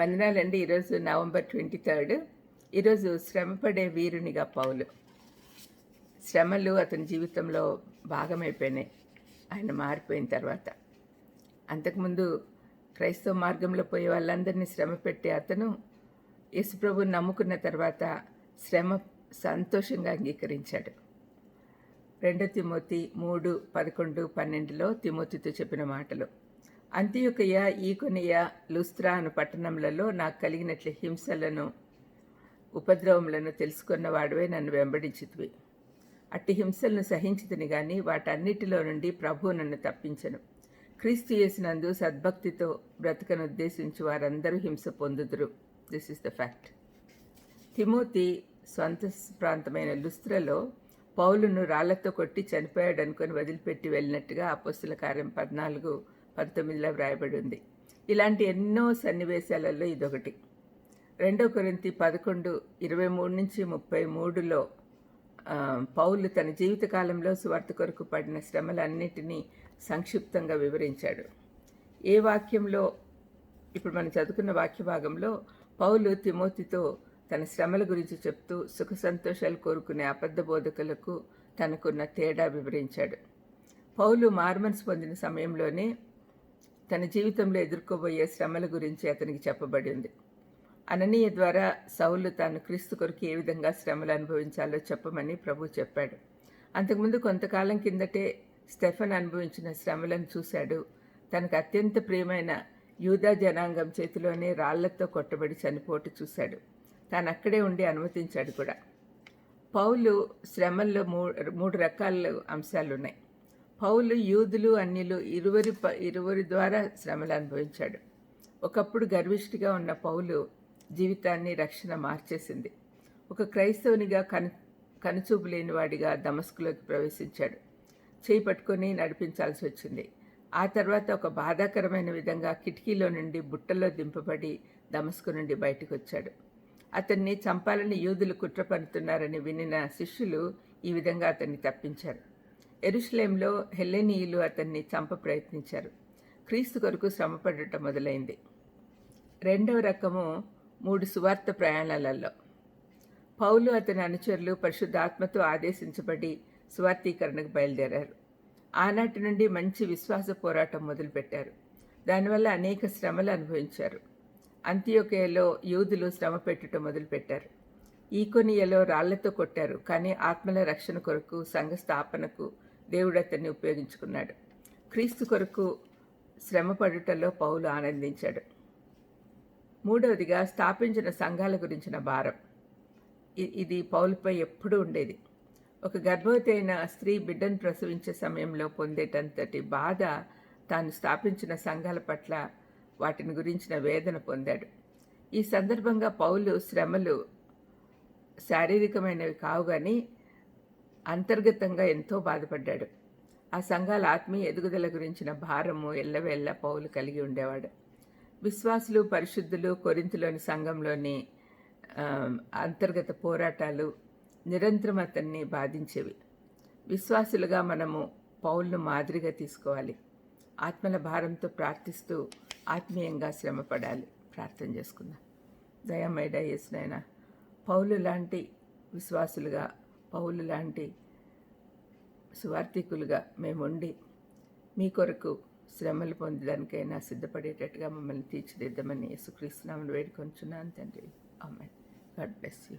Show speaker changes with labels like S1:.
S1: వందనాలండి ఈరోజు November twenty third. ఈరోజు శ్రమపడే వీరునిగా పౌలు. శ్రమలు అతని జీవితంలో భాగమైపోయినాయి. ఆయన మారిపోయిన తర్వాత. అంతకుముందు క్రైస్తవ మార్గంలో పోయే వాళ్ళందరినీ శ్రమ పెట్టే అతను యేసుప్రభుని నమ్ముకున్న తర్వాత శ్రమ సంతోషంగా అంగీకరించాడు. రెండో తిమోతి మూడు పదకొండు పన్నెండులో తిమోతితో చెప్పిన మాటలు. అంత్యొకయ ఈకొనియ లుస్త్రా అను పట్టణములలో నాకు కలిగినట్లు హింసలను ఉపద్రవములను తెలుసుకున్న వాడివే నన్ను వెంబడించుతువి. అట్టి హింసలను సహించుతుని గాని వాటన్నిటిలో నుండి ప్రభు నన్ను తప్పించను. క్రీస్తు చేసినందు సద్భక్తితో బ్రతకను ఉద్దేశించి వారందరూ హింస పొందుదురు. This is the fact Timothy స్వంత ప్రాంతమైన లుస్త్రలో పౌలును రాళ్ళతో కొట్టి చనిపోయాడనుకొని వదిలిపెట్టి వెళ్ళినట్టుగా అపోస్తుల కార్యం పద్నాలుగు పంతొమ్మిదిలో వ్రాయబడి ఉంది ఇలాంటి ఎన్నో సన్నివేశాలలో ఇదొకటి. రెండో కొరింతి పదకొండు ఇరవై మూడు నుంచి ముప్పై మూడులో పౌలు తన జీవితకాలంలో సువార్త కొరకు పడిన శ్రమలన్నిటినీ సంక్షిప్తంగా వివరించాడు. ఏ వాక్యంలో ఇప్పుడు మనం చదువుకున్న వాక్య భాగంలో పౌలు తిమోతితో తన శ్రమల గురించి చెప్తూ సుఖ సంతోషాలు కోరుకునే అబద్ధ బోధకులకు తనకున్న తేడా వివరించాడు. పౌలు మార్మన్స్ పొందిన సమయంలోనే తన జీవితంలో ఎదుర్కోబోయే శ్రమల గురించి అతనికి చెప్పబడి ఉంది. అననీయ ద్వారా సౌలు తాను క్రీస్తు కొరకు ఏ విధంగా శ్రమలు అనుభవించాలో చెప్పమని ప్రభు చెప్పాడు. అంతకుముందు కొంతకాలం కిందటే స్టెఫన్ అనుభవించిన శ్రమలను చూశాడు. తనకు అత్యంత ప్రియమైన యూదా జనాంగం చేతిలోనే రాళ్ళతో కొట్టబడి చనిపోటు చూశాడు. తాను అక్కడే ఉండి అనుమతించాడు కూడా. పౌలు శ్రమల్లో మూడు మూడు రకాల అంశాలు ఉన్నాయి పౌలు యూదులు అన్యులు ఇరువురి ఇరువురి ద్వారా శ్రమలు అనుభవించాడు. ఒకప్పుడు గర్విష్ఠిగా ఉన్న పౌలు జీవితాన్ని రక్షణ మార్చేసింది. ఒక క్రైస్తవునిగా కను కనుచూపు లేనివాడిగా దమస్కులోకి ప్రవేశించాడు. చేయి పట్టుకొని నడిపించాల్సి వచ్చింది. ఆ తర్వాత ఒక బాధాకరమైన విధంగా కిటికీలో నుండి బుట్టలో దింపబడి దమస్కు నుండి బయటకు వచ్చాడు అతన్ని చంపాలని యూదులు కుట్ర పన్నుతున్నారని వినిన శిష్యులు ఈ విధంగా అతన్ని తప్పించారు. ఎరుషలేంలో హెల్లెనీయులు అతన్ని చంప ప్రయత్నించారు. క్రీస్తు కొరకు శ్రమపడటం మొదలైంది. రెండవ రకము మూడు సువార్త ప్రయాణాలలో. పౌలు అతని అనుచరులు పరిశుద్ధాత్మతో ఆదేశించబడి స్వార్థీకరణకు బయలుదేరారు. ఆనాటి నుండి మంచి విశ్వాస పోరాటం మొదలుపెట్టారు. దానివల్ల అనేక శ్రమలు అనుభవించారు. అంత్యోకేయలో యూదులు శ్రమ పెట్టుట మొదలుపెట్టారు. ఈకొనియలో రాళ్ళతో కొట్టారు. కానీ ఆత్మల రక్షణ కొరకు సంఘ స్థాపనకు దేవుడు అతన్ని ఉపయోగించుకున్నాడు. క్రీస్తు కొరకు శ్రమ పడుటలో పౌలు ఆనందించాడు. మూడవదిగా స్థాపించిన సంఘాల గురించిన భారం. ఇది పౌలుపై ఎప్పుడూ ఉండేది. ఒక గర్భవతి అయిన స్త్రీ బిడ్డను ప్రసవించే సమయంలో పొందేటంతటి బాధ తాను స్థాపించిన సంఘాల పట్ల వాటిని గురించిన వేదన పొందాడు. ఈ సందర్భంగా పౌలు శ్రమలు శారీరకమైనవి కావు కానీ అంతర్గతంగా ఎంతో బాధపడ్డాడు. ఆ సంఘాల ఆత్మీయ ఎదుగుదల గురించిన భారము ఎల్లవెల్ల పౌలు కలిగి ఉండేవాడు. విశ్వాసులు పరిశుద్ధులు కొరింతలోని సంఘంలోని అంతర్గత పోరాటాలు నిరంతరం అతన్ని బాధించేవి. విశ్వాసులుగా మనము పౌల్ను మాదిరిగా తీసుకోవాలి. ఆత్మల భారంతో ప్రార్థిస్తూ ఆత్మీయంగా శ్రమపడాలి. ప్రార్థన చేసుకుందాం. దయమైడ యేసునైనా పౌలు లాంటి విశ్వాసులుగా పౌలు లాంటి సువార్థికులుగా మేముండి మీ కొరకు శ్రమలు పొందడానికైనా సిద్ధపడేటట్టుగా మమ్మల్ని తీర్చిదిద్దామని యేసుక్రీస్తునామని వేడుకొంచున్నాను తండ్రి. ఆమె గాడ్ బ్లెస్ యూ.